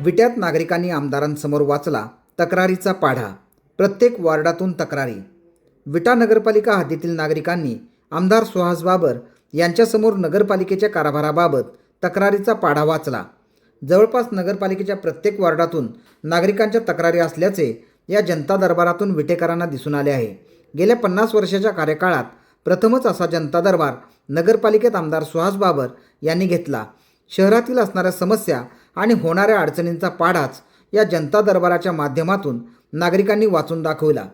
विट्यात नागरिकांनी आमदारांसमोर वाचला तक्रारीचा पाढा. प्रत्येक वॉर्डातून तक्रारी. विटा नगरपालिका हद्दीतील नागरिकांनी आमदार सुहास बाबर यांच्यासमोर नगरपालिकेच्या कारभाराबाबत तक्रारीचा पाढा वाचला. जवळपास नगरपालिकेच्या प्रत्येक वॉर्डातून नागरिकांच्या तक्रारी असल्याचे या जनता दरबारातून विटेकरांना दिसून आले आहे. गेल्या पन्नास वर्षाच्या कार्यकाळात प्रथमच असा जनता दरबार नगरपालिकेत आमदार सुहास बाबर यांनी घेतला. शहरातील असणाऱ्या समस्या आणि होणाऱ्या अडचणींचा पाढाच या जनता दरबाराच्या माध्यमातून नागरिकांनी वाचून दाखवला.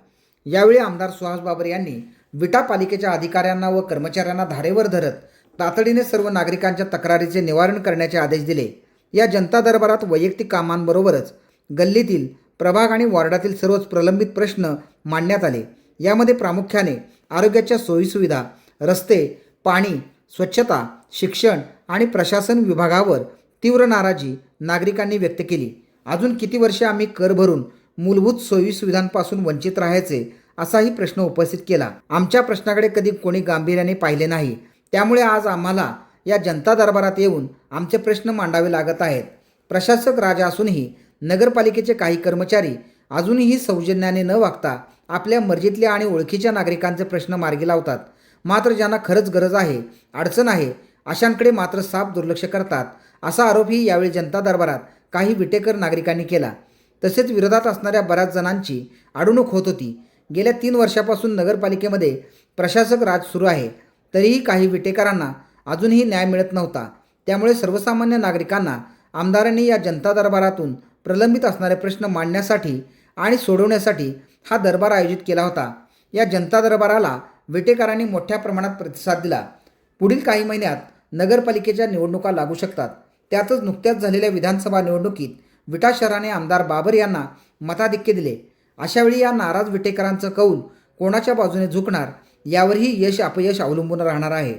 यावेळी आमदार सुहास बाबर यांनी विटा पालिकेच्या अधिकाऱ्यांना व कर्मचाऱ्यांना धारेवर धरत तातडीने सर्व नागरिकांच्या तक्रारीचे निवारण करण्याचे आदेश दिले. या जनता दरबारात वैयक्तिक कामांबरोबरच गल्लीतील प्रभाग आणि वॉर्डातील सर्वच प्रलंबित प्रश्न मांडण्यात आले. यामध्ये प्रामुख्याने आरोग्याच्या सोयीसुविधा रस्ते पाणी स्वच्छता शिक्षण आणि प्रशासन विभागावर तीव्र नाराजी नागरिकांनी व्यक्त केली. अजून किती वर्षे आम्ही कर भरून मूलभूत सोयी सुविधांपासून वंचित राहायचे असाही प्रश्न उपस्थित केला. आमच्या प्रश्नाकडे कधी कोणी गांभीर्याने पाहिले नाही. त्यामुळे आज आम्हाला या जनता दरबारात येऊन आमचे प्रश्न मांडावे लागत आहेत. प्रशासक राजा असूनही नगरपालिकेचे काही कर्मचारी अजूनही सौजन्याने न वागता आपल्या मर्जीतल्या आणि ओळखीच्या नागरिकांचे प्रश्न मार्गी लावतात. मात्र ज्यांना खरंच गरज आहे अडचण आहे अशांकडे मात्र साफ दुर्लक्ष करतात. असा आरोपही यावेळी जनता दरबारात काही विटेकर नागरिकांनी केला. तसेच विरोधात असणाऱ्या बऱ्याच जणांची अडवणूक होत होती. गेल्या तीन वर्षापासून नगरपालिकेमध्ये प्रशासक राज सुरू आहे. तरीही काही विटेकरांना अजूनही न्याय मिळत नव्हता. त्यामुळे सर्वसामान्य नागरिकांना आमदारांनी या जनता दरबारातून प्रलंबित असणारे प्रश्न मांडण्यासाठी आणि सोडवण्यासाठी हा दरबार आयोजित केला होता. या जनता दरबाराला विटेकरांनी मोठ्या प्रमाणात प्रतिसाद दिला. पुढील काही महिन्यात नगरपालिकेच्या निवडणुका लागू शकतात. त्यातच नुकत्याच झालेल्या विधानसभा निवडणुकीत विटा शहराने आमदार बाबर यांना मताधिक्य दिले. अशावेळी या नाराज विटेकरांचं कौल कोणाच्या बाजूने झुकणार यावरही यश अपयश अवलंबून राहणार आहे.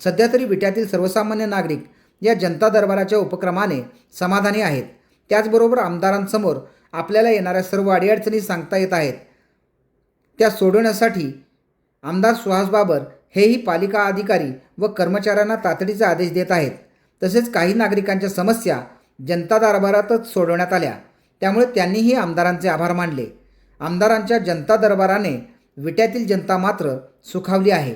सध्या तरी विट्यातील सर्वसामान्य नागरिक या जनता दरबाराच्या उपक्रमाने समाधानी आहेत. त्याचबरोबर आमदारांसमोर आपल्याला येणाऱ्या सर्व अडीअडचणी सांगता येत आहेत. त्या सोडवण्यासाठी आमदार सुहास बाबर हेही पालिका अधिकारी व कर्मचाऱ्यांना तातडीचे आदेश देत आहेत. तसेच काही नागरिकांच्या समस्या जनता दरबारातच सोडवण्यात आल्या. त्यामुळे त्यांनीही आमदारांचे आभार मानले. आमदारांच्या जनता दरबाराने विट्यातील जनता मात्र सुखावली आहे.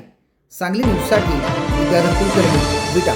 सांगली न्यूजसाठी विद्याधर कुलकर्णी विटा.